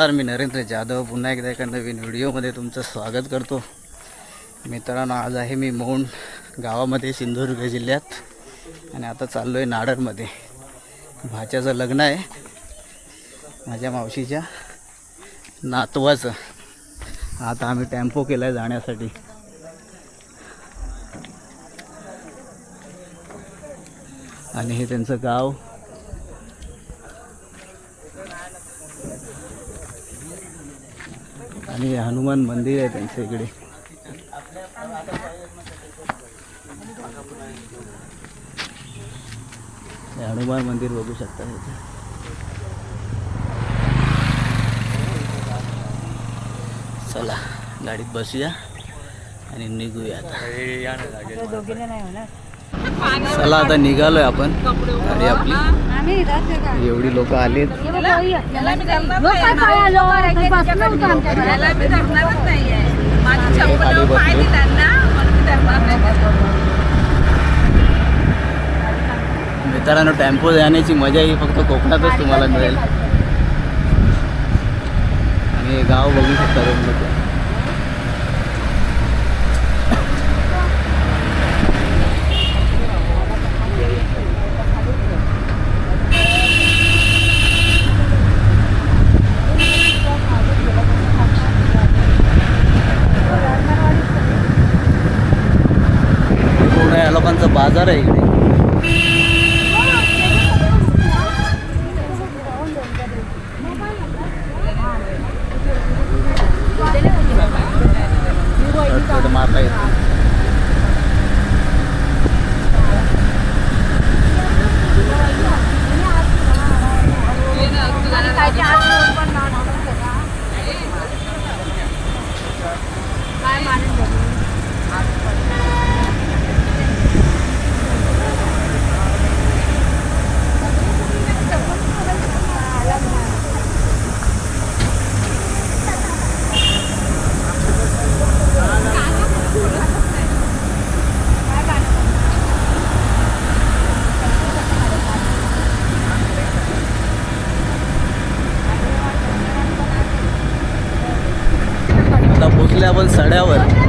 नमस्कार मी नरेंद्र जाधव. पुन्हा एकदा एका नवीन व्हिडिओमध्ये तुमचं स्वागत करतो. मित्रांनो आज आहे मी मौंड गावामध्ये सिंधुदुर्ग जिल्ह्यात. आणि आता चाललो आहे नाडरमध्ये. भाच्याचं लग्न आहे. माझ्या मावशीच्या नातवाचं. आता आम्ही टेम्पो केला आहे जाण्यासाठी. आणि हे त्यांचं गाव आणि हे हनुमान मंदिर आहे त्यांच्या इकडे. हे हनुमान मंदिर बघू शकता इथे. चला गाडीत बसूया आणि निघूया आता. चला आता निघालोय आपण. गाडी आपली. एवढी लोक आलीत. बसले. मित्रांनो टेम्पो जाण्याची मजा ही फक्त कोकणातच तुम्हाला मिळेल. आणि हे गाव बघू शकता तुम्ही बाजार आहे इकडे. लेवल सड्यावर.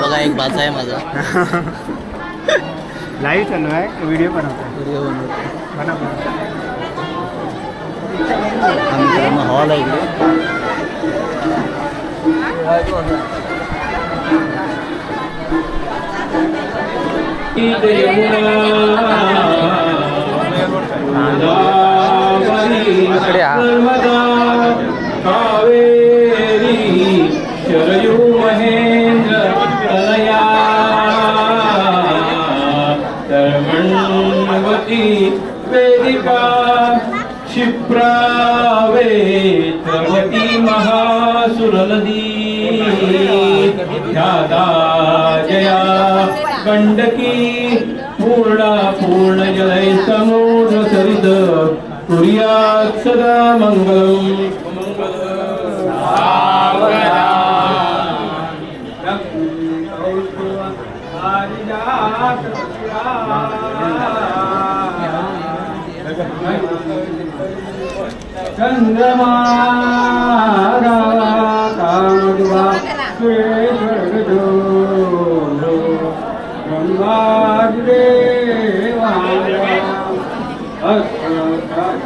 बघा एक बाचा आहे माझा. लाईव्ह चालू आहे. व्हिडिओ बनवतो व्हिडिओ बनवतो हा हॉल आहे इकडे. इकडे कावेरी वेदिका क्षिप्रावे तरवती महासुरनदी ध्यादा जया गंडकी पूर्णा पूर्ण जलय समूढ सरित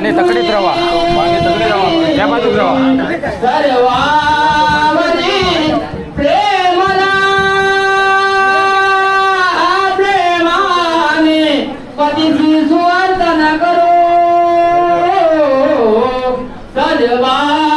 માને તકડી રવા માને તકડી રવા ક્યાં બાજુ રવા Bye.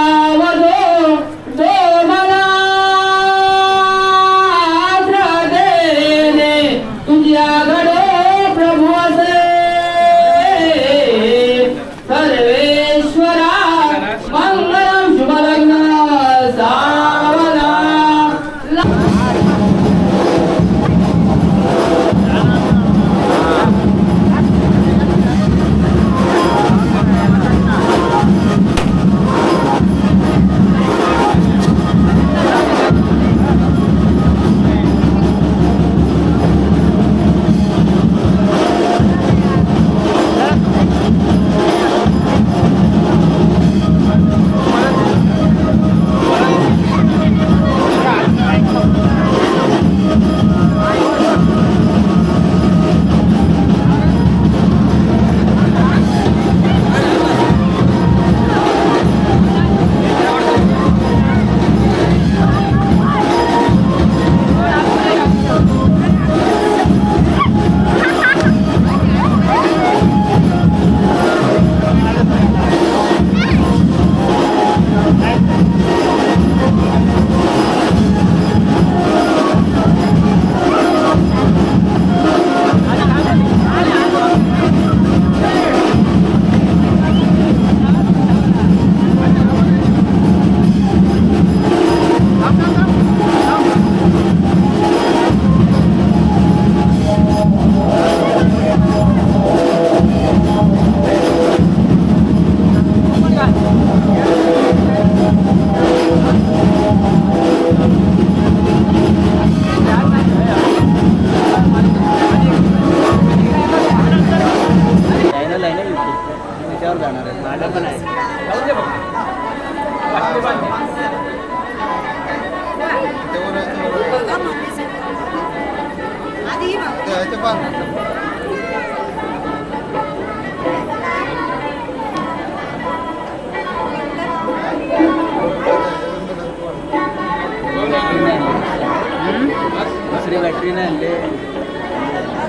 दुसरी बॅटरी नाही आणली.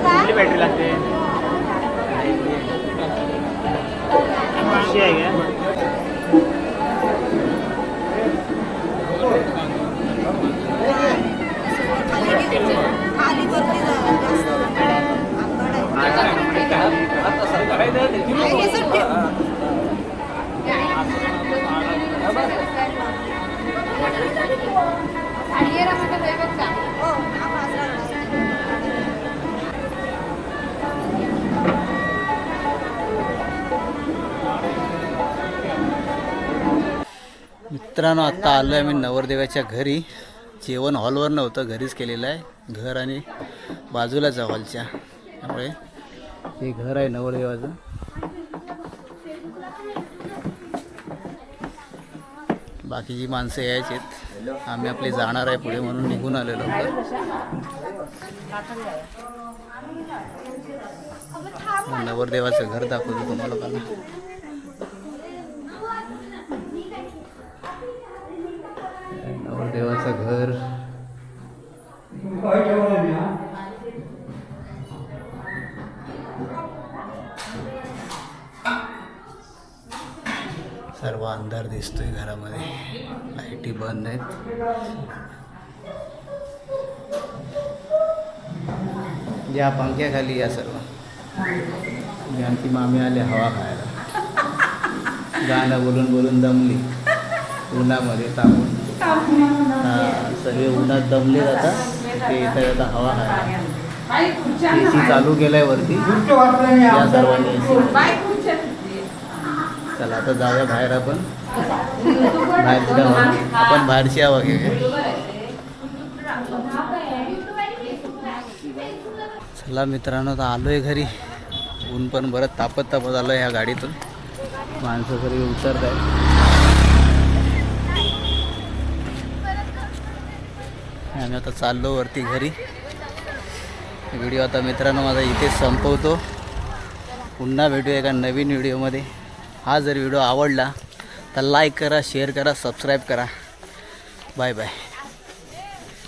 कुठली बॅटरी लागते? आहे का? मित्रांनो आत्ता आलो आहे मी नवरदेवाच्या घरी. जेवण हॉलवर नव्हतं घरीच केलेलं आहे. घर आणि बाजूलाच आहे हॉलच्या. त्यामुळे हे घर आहे नवरदेवाचं. बाकीची माणसं यायची आहेत आम्ही आपले जाणार आहे पुढे म्हणून निघून आलेलो. नवरदेवाचं घर दाखवतो तुम्हाला. मला देवाचं घर. सर्व अंधार दिसतोय घरामध्ये. लाईटी बंद आहेत. या पंख्याखाली या सर्व. आणखी मामी आले हवा खायला. गाणं बोलून बोलून दमली. उन्हामध्ये तापून. सगळे उन्हात दमले जातात. ते इथं आता हवा आहे. ए सी चालू केलाय वरती. या सर्वांनी ए चला आता जाऊया बाहेर आपण. बाहेरची हवा. आपण बाहेरची हवा घेऊया. चला मित्रांनो आता आलो आहे घरी. ऊन पण बरं तापत तापत आलो ह्या गाडीतून. माणसं घरी उतरत आहे आम्ही आता चाललो वरती घरी. व्हिडिओ आता मित्रांनो माझा इथेच संपवतो. पुन्हा भेटूया एका नवीन व्हिडिओमध्ये. हा जर व्हिडिओ आवडला तर लाईक करा शेअर करा सबस्क्राईब करा. Bye bye